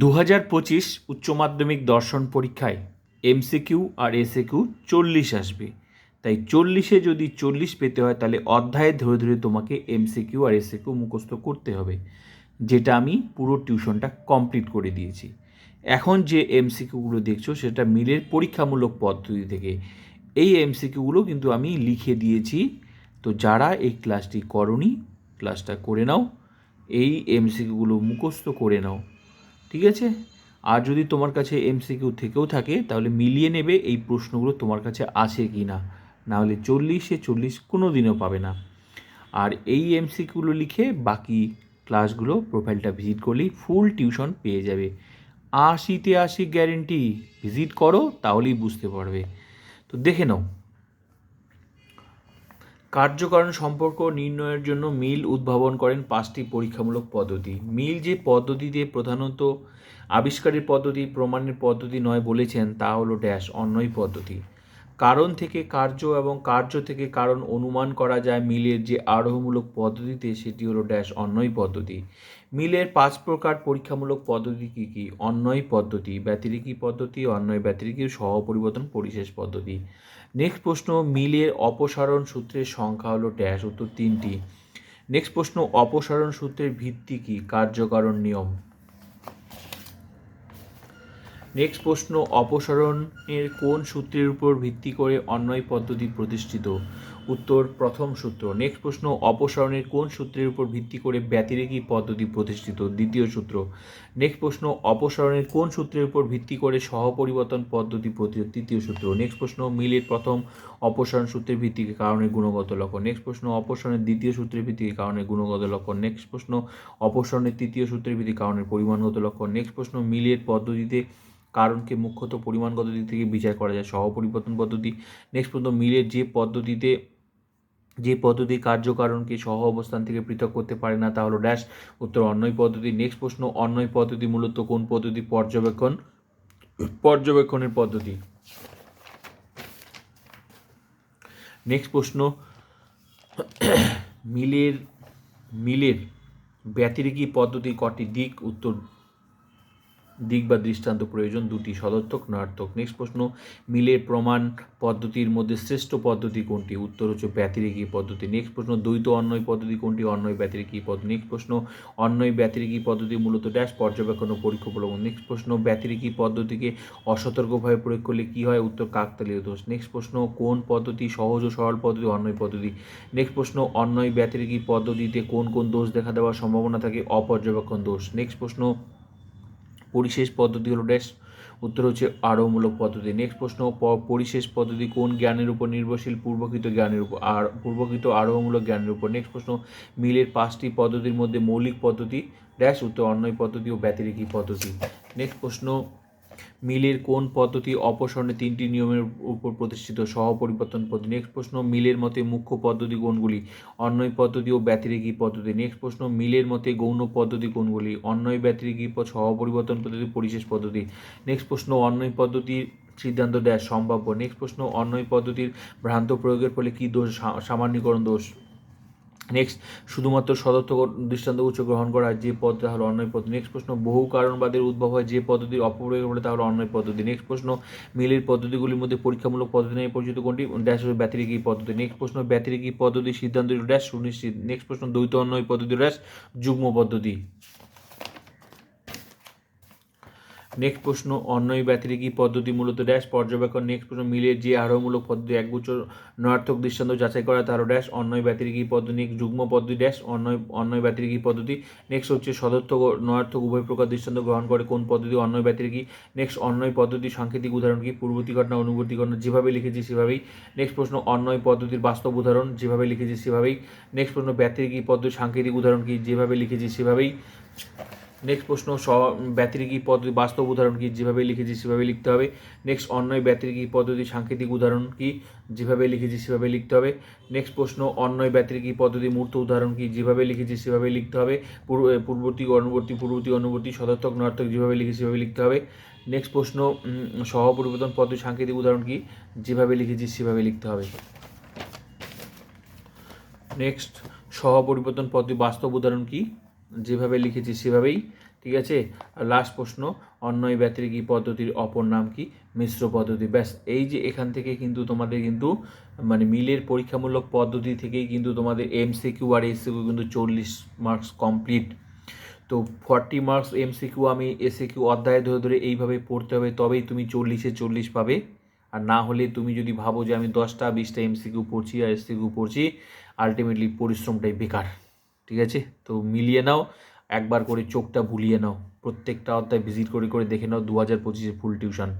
দু হাজার পঁচিশ উচ্চ মাধ্যমিক দর্শন পরীক্ষায় এমসিকিউ আর এসএকিউ চল্লিশ আসবে। তাই চল্লিশে যদি চল্লিশ পেতে হয়, তাহলে অধ্যায়ে ধরে ধরে তোমাকে এমসিকিউ আর এসএকিউ মুখস্থ করতে হবে, যেটা আমি পুরো টিউশনটা কমপ্লিট করে দিয়েছি। এখন যে এমসিকিউগুলো দেখছ, সেটা মিলের পরীক্ষামূলক পদ্ধতি থেকে। এই এমসিকিউগুলো কিন্তু আমি লিখে দিয়েছি। তো যারা এই ক্লাসটি করনি, ক্লাসটা করে নাও। এই এমসিকিউগুলো মুখস্থ করে নাও। ঠিক আছে? আর যদি তোমার কাছে এমসিকিউ থেকেও থাকে, তাহলে মিলিয়ে নেবে এই প্রশ্নগুলো তোমার কাছে আছে কি না। নাহলে চল্লিশে চল্লিশ কোনো দিনও পাবে না। আর এই এমসিকিউগুলো লিখে বাকি ক্লাসগুলো প্রোফাইলটা ভিজিট করলেই ফুল টিউশন পেয়ে যাবে। আশিতে আশি গ্যারেন্টি ভিজিট করো, তাহলেই বুঝতে পারবে। তো দেখে নাও। কার্যকারণ সম্পর্ক নির্ণয়ের জন্য মিল উদ্ভাবন করেন পাঁচটি পরীক্ষামূলক পদ্ধতি। মিল যে পদ্ধতি দিয়ে প্রধানত আবিষ্কারের পদ্ধতি, প্রমাণের পদ্ধতি নয় বলেছেন, তা হলো ড্যাশ, অন্যই পদ্ধতি। কারণ থেকে কার্য এবং কার্য থেকে কারণ অনুমান করা যায় মিলের যে আরোহমূলক পদ্ধতিতে, সেটি হলো ড্যাশ, অন্যই পদ্ধতি। মিলের পাঁচ প্রকার পরীক্ষামূলক পদ্ধতি কী কী? অন্যয় পদ্ধতি, ব্যতিরিকী পদ্ধতি অন্যয় ব্যতিরিকী সহ পরিবর্তন পরিশেষ পদ্ধতি। নেক্সট প্রশ্ন, মিলের অপসারণ সূত্রের সংখ্যা হলো ড্যাশ, উত্তর তিনটি। নেক্সট প্রশ্ন, অপসারণ সূত্রের ভিত্তি কি? কার্যকারণ নিয়ম। নেক্সট প্রশ্ন, অপসারণের কোন সূত্রের উপর ভিত্তি করে অন্যয় পদ্ধতি প্রতিষ্ঠিত? উত্তর, প্রথম সূত্র। নেক্সট প্রশ্ন, অপসারণের কোন সূত্রের উপর ভিত্তি করে ব্যতিরেকী পদ্ধতি প্রতিষ্ঠিত? দ্বিতীয় সূত্র। নেক্সট প্রশ্ন, অপসারণের কোন সূত্রের উপর ভিত্তি করে সহপরিবর্তন পদ্ধতি প্রতিষ্ঠিত তৃতীয় সূত্র। নেক্সট প্রশ্ন, মিলের প্রথম অপসারণ সূত্রের ভিত্তিকে কারণের গুণগত লক্ষণ? নেক্সট প্রশ্ন, অপসারণের দ্বিতীয় সূত্রের ভিত্তিকে কারণের গুণগত লক্ষণ? নেক্সট প্রশ্ন, অপসারণের তৃতীয় সূত্রের ভিত্তিকে কারণের পরিমাণগত লক্ষণ? নেক্সট প্রশ্ন, মিলের পদ্ধতিতে কারণকে মুখ্যত পরিমাণগত দিক থেকে বিচার করা যায়। সহপরিবর্তন পদ্ধতি নেক্সট প্রশ্ন মিলের যে পদ্ধতিতে, যে পদ্ধতি কার্যকারণকে সহ অবস্থান থেকে পৃথক করতে পারে না, তা হলো ড্যাশ উত্তর অন্যয় পদ্ধতি। নেক্সট প্রশ্ন অন্যয় পদ্ধতি মূলত কোন পদ্ধতি? পর্যবেক্ষণ, পর্যবেক্ষণের পদ্ধতি। নেক্সট প্রশ্ন, মিলের মিলের ব্যতিরিকী পদ্ধতি কটি? দিক, উত্তর দিক বা দৃষ্টান্ত প্রয়োজন, দুটি সদর্থক নয়ার্থক নেক্সট প্রশ্ন, মিলের প্রমাণ পদ্ধতির মধ্যে শ্রেষ্ঠ পদ্ধতি কোনটি? উত্তর হচ্ছে ব্যতিরেকী পদ্ধতি। নেক্সট প্রশ্ন, দ্বৈত অন্যয় পদ্ধতি কোনটি? অন্যয় ব্যতিরেকী পদ্ধতি। নেক্সট প্রশ্ন অন্যয় ব্যতিরেকী পদ্ধতি মূলত ড্যাশ পর্যবেক্ষণ ও পরীক্ষা অবলম্বন নেক্সট প্রশ্ন, ব্যতিরেকী পদ্ধতিকে অসতর্কভাবে প্রয়োগ করলে কী হয়? উত্তর, কাকতালীয় দোষ। নেক্সট প্রশ্ন, কোন পদ্ধতি সহজ ও সরল পদ্ধতি অন্যয় পদ্ধতি? নেক্সট প্রশ্ন অন্যয় ব্যতিরেকী পদ্ধতিতে কোন কোন দোষ দেখা দেওয়ার সম্ভাবনা থাকে? অপর্যবেক্ষণ দোষ। নেক্সট প্রশ্ন পরিশেষ পদ্ধতি হলো ড্যাশ। উত্তর হচ্ছে আরোমূলক পদ্ধতি। নেক্সট প্রশ্ন পরিশেষ পদ্ধতি কোন জ্ঞানের উপর নির্ভরশীল? পূর্বকৃত জ্ঞানের উপর। আর পূর্বকৃত আরোহমূলক জ্ঞানের উপর। নেক্সট প্রশ্ন, মিলের পাঁচটি পদ্ধতির মধ্যে মৌলিক পদ্ধতি? ড্যাশ উত্তর অন্যয় পদ্ধতি ও ব্যতিরিকী পদ্ধতি। নেক্সট প্রশ্ন মিলের কোন পদ্ধতি অপসারণের তিনটি নিয়মের উপর প্রতিষ্ঠিত? সহপরিবর্তন পদ্ধতি। নেক্সট প্রশ্ন, মিলের মতে মুখ্য পদ্ধতি কোনগুলি? অন্যয় পদ্ধতি ও ব্যতিরেকী পদ্ধতি। নেক্সট প্রশ্ন, মিলের মতে গৌণ পদ্ধতি কোনগুলি? অন্যয় ব্যতিরেকী প- সহপরিবর্তন পদ্ধতি, পরিশেষ পদ্ধতি। নেক্সট প্রশ্ন অন্যয় পদ্ধতির সিদ্ধান্ত দেয় সম্ভাব্য? নেক্সট প্রশ্ন অন্যয় পদ্ধতির ভ্রান্ত প্রয়োগের ফলে কী দোষ? সামান্যীকরণ দোষ? নেক্সট শুধুমাত্র সদর্থক দৃষ্টান্ত উচ্চ গ্রহণ করা যে পদ্ধতি তাহলে অন্যয় পদ্ধতি। নেক্সট প্রশ্ন, বহু কারণবাদের উদ্ভব হয় যে পদ্ধতির অপপ্রয়োগ বলে তাহলে হলো পদ্ধতি। নেক্সট প্রশ্ন, মিলের পদ্ধতিগুলির মধ্যে পরীক্ষামূলক পদ্ধতি নিয়ে পরিচিত কোনটি? ড্যাশ হলো ব্যতিরেকী পদ্ধতি। নেক্সট প্রশ্ন, ব্যতিরেকী পদ্ধতি সিদ্ধান্ত ড্যাশ সুনিশ্চিত নেক্সট প্রশ্ন, দ্বৈত অন্যয় পদ্ধতি ড্যাশ যুগ্ম পদ্ধতি। নেক্সট প্রশ্ন অন্যয় ব্যতিরেকী পদ্ধতি? মূলত ড্যাশ পর্যবেক্ষণ নেক্সট প্রশ্ন, মিলের যে আরোহমূলক পদ্ধতি, একগুচ্ছ নয়ার্থক দৃষ্টান্ত যাচাই করা, তারও ড্যাশ অন্যয় ব্যতিরেকী পদ্ধতি? নেক্সট যুগ্ম পদ্ধতি ড্যাশ অন্যয় অন্যয় ব্যতিরেকী পদ্ধতি? নেক্সট হচ্ছে সদর্থক ও নয়ার্থক উভয় প্রকার দৃষ্টান্ত গ্রহণ করে কোন পদ্ধতি অন্যয় ব্যতিরেকী? নেক্সট অন্যয় পদ্ধতি, সাংকেতিক উদাহরণ কি? পূর্ববর্তী ঘটনা, অনুবর্তী ঘটনা, যেভাবে লিখেছি সেভাবেই। নেক্সট প্রশ্ন অন্যয় পদ্ধতির বাস্তব উদাহরণ, যেভাবে লিখেছি সেভাবেই। নেক্সট প্রশ্ন, ব্যতিরেকী পদ্ধতির সাংকেতিক উদাহরণ কি? যেভাবে লিখেছি সেভাবেই। নেক্সট প্রশ্ন স ব্যতিরিকী পদ্ধতি বাস্তব উদাহরণ কি? যেভাবে লিখেছি সেভাবে লিখতে হবে। নেক্সট অন্যয় ব্যতিরিকী পদ্ধতি সাংকেতিক উদাহরণ কি? যেভাবে লিখেছি সেভাবে লিখতে হবে। নেক্সট প্রশ্ন অন্যয় ব্যতিরিকী পদ্ধতি মূর্ত উদাহরণ কি? যেভাবে লিখেছি সেভাবে লিখতে হবে। পূর্ব পূর্ববর্তী অনুবর্তী পূর্ববর্তী অনুবর্তী সদর্থক নর্থক যেভাবে লিখেছি সেভাবে লিখতে হবে। নেক্সট প্রশ্ন উম, সহপরিবর্তন পদ্ধতি সাংকেতিক উদাহরণ কি? যেভাবে লিখেছি সেভাবে লিখতে হবে। নেক্সট সহপরিবর্তন পদ্ধতি বাস্তব উদাহরণ কি? যেভাবে লিখেছি সেভাবেই, ঠিক আছে? লাস্ট প্রশ্ন অন্যয় ব্যতিরিকী পদ্ধতির অপর নাম কি? মিশ্র পদ্ধতি। ব্যাস, এই যে এখান থেকে কিন্তু তোমাদের কিন্তু মানে মিলের পরীক্ষামূলক পদ্ধতি থেকেই কিন্তু তোমাদের এমসিকিউ আর এসিকিউ কিন্তু চল্লিশ মার্কস কমপ্লিট তো ফর্টি মার্কস এমসিকিউ আমি এসিকিউ অধ্যায় ধরে ধরে এইভাবে পড়তে হবে, তবেই তুমি চল্লিশে চল্লিশ পাবে। আর না হলে তুমি যদি ভাবো যে আমি দশটা, বিশটা এমসিকিউ পড়ছি আর এসিকিউ পড়ছি আলটিমেটলি পরিশ্রমটাই বেকার। ঠিক আছে? তো মিলিয়ে নাও, একবার করে চোখটা ভুলিয়ে নাও। প্রত্যেকটা অধ্যায় ভিজিট করে করে দেখে নাও, দু হাজার পঁচিশে ফুল টিউশন